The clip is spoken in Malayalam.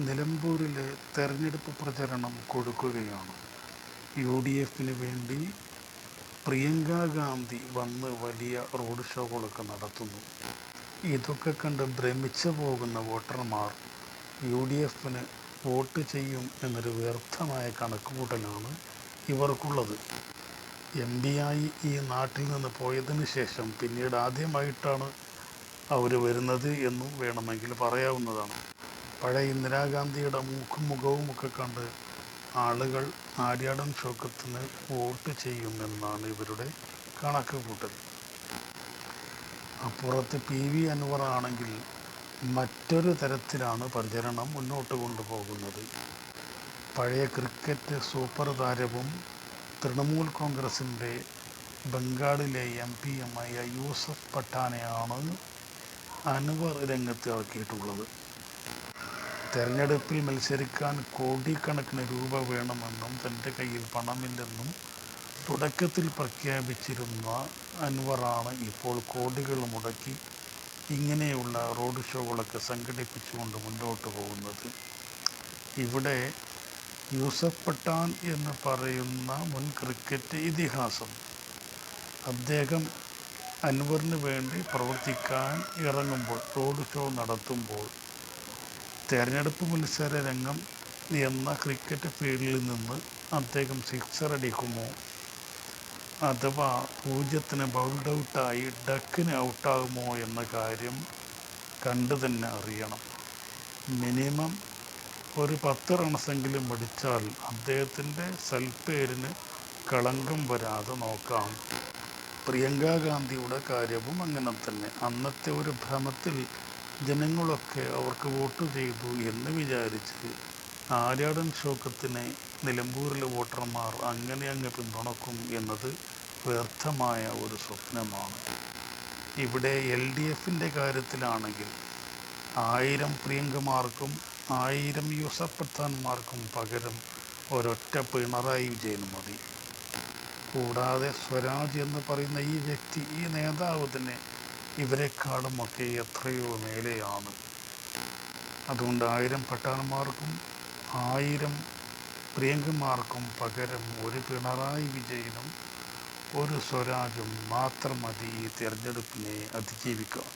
നിലമ്പൂരിലെ തെരഞ്ഞെടുപ്പ് പ്രചരണം കൊടുക്കുകയാണ്. യു ഡി എഫിന് വേണ്ടി പ്രിയങ്ക ഗാന്ധി വന്ന് വലിയ റോഡ് ഷോകളൊക്കെ നടത്തുന്നു. ഇതൊക്കെ കണ്ട് ഭ്രമിച്ചു പോകുന്ന വോട്ടർമാർ യു ഡി എഫിന് വോട്ട് ചെയ്യും എന്നൊരു വ്യർത്ഥമായ കണക്കുകൂട്ടലാണ് ഇവർക്കുള്ളത്. എം ആയി ഈ നാട്ടിൽ നിന്ന് പോയതിന് ശേഷം പിന്നീട് ആദ്യമായിട്ടാണ് അവർ വരുന്നത് എന്നും വേണമെങ്കിൽ പറയാവുന്നതാണ്. പഴയ ഇന്ദിരാഗാന്ധിയുടെ മൂക്കും മുഖവും ഒക്കെ കണ്ട് ആളുകൾ ആര്യാടൻ ഷൗക്കത്തിന് വോട്ട് ചെയ്യുമെന്നാണ് ഇവരുടെ കണക്ക് കൂട്ടൽ. അപ്പുറത്ത് പി വി അൻവർ ആണെങ്കിൽ മറ്റൊരു തരത്തിലാണ് പ്രചരണം മുന്നോട്ട് കൊണ്ടുപോകുന്നത്. പഴയ ക്രിക്കറ്റ് സൂപ്പർ താരവും തൃണമൂൽ കോൺഗ്രസിന്റെ ബംഗാളിലെ എം പി എമ്മായ യൂസഫ് പട്ടാനെയാണ് അൻവർ രംഗത്ത് ഇറക്കിയിട്ടുള്ളത്. തെരഞ്ഞെടുപ്പിൽ മത്സരിക്കാൻ കോടിക്കണക്കിന് രൂപ വേണമെന്നും തന്റെ കയ്യിൽ പണമില്ലെന്നും തുടക്കത്തിൽ പ്രഖ്യാപിച്ചിരുന്ന അൻവറാണ് ഇപ്പോൾ കോടികൾ മുടക്കി ഇങ്ങനെയുള്ള റോഡ് ഷോകളൊക്കെ സംഘടിപ്പിച്ചുകൊണ്ട് മുന്നോട്ട് പോകുന്നത്. ഇവിടെ യൂസഫ് പട്ടാൻ എന്ന് പറയുന്ന മുൻ ക്രിക്കറ്റ് ഇതിഹാസം. അദ്ദേഹം അൻവറിന് വേണ്ടി പ്രവർത്തിക്കാൻ ഇറങ്ങുമ്പോൾ റോഡ് ഷോ നടത്തുമ്പോൾ തെരഞ്ഞെടുപ്പ് മത്സര രംഗം എന്ന ക്രിക്കറ്റ് ഫീൽഡിൽ നിന്ന് അദ്ദേഹം സിക്സർ അടിക്കുമോ? അഥവാ പൂജ്യത്തിന് ബൗൾഡ് ഔട്ടായി ഡക്കിന് ഔട്ടാകുമോ എന്ന കാര്യം കണ്ടു തന്നെ അറിയണം. മിനിമം ഒരു പത്ത് റൺസെങ്കിലും അടിച്ചാൽ അദ്ദേഹത്തിന്റെ സൽപ്പേരിന് കളങ്കം വരാതെ നോക്കാം. പ്രിയങ്ക ഗാന്ധിയുടെ കാര്യവും അങ്ങനെ തന്നെ. അന്നത്തെ ഒരു ഭ്രമത്തിൽ ജനങ്ങളൊക്കെ അവർക്ക് വോട്ട് ചെയ്തു എന്ന് വിചാരിച്ച് ആര്യാടൻ ഷോക്കത്തിനെ നിലമ്പൂരിലെ വോട്ടർമാർ അങ്ങനെ അങ്ങ് പിന്തുണക്കും എന്നത് വ്യർത്ഥമായ ഒരു സ്വപ്നമാണ്. ഇവിടെ എൽ ഡി എഫിന്റെ കാര്യത്തിലാണെങ്കിൽ ആയിരം പ്രിയങ്കമാർക്കും ആയിരം യൂസഫ് പത്താൻമാർക്കും പകരം ഒരൊറ്റ പിണറായി വിജയൻ മതി. കൂടാതെ സ്വരാജ് എന്ന് പറയുന്ന ഈ വ്യക്തി ഈ നേതാവ് തന്നെ ഇവരെക്കാളും ഒക്കെ എത്രയോ മേലെയാണ്. അതുകൊണ്ട് ആയിരം പട്ടാളന്മാർക്കും ആയിരം പ്രിയങ്കന്മാർക്കും പകരം ഒരു പിണറായി വിജയനും ഒരു സ്വരാജും മാത്രം മതി ഈ തിരഞ്ഞെടുപ്പിനെ അതിജീവിക്കാൻ.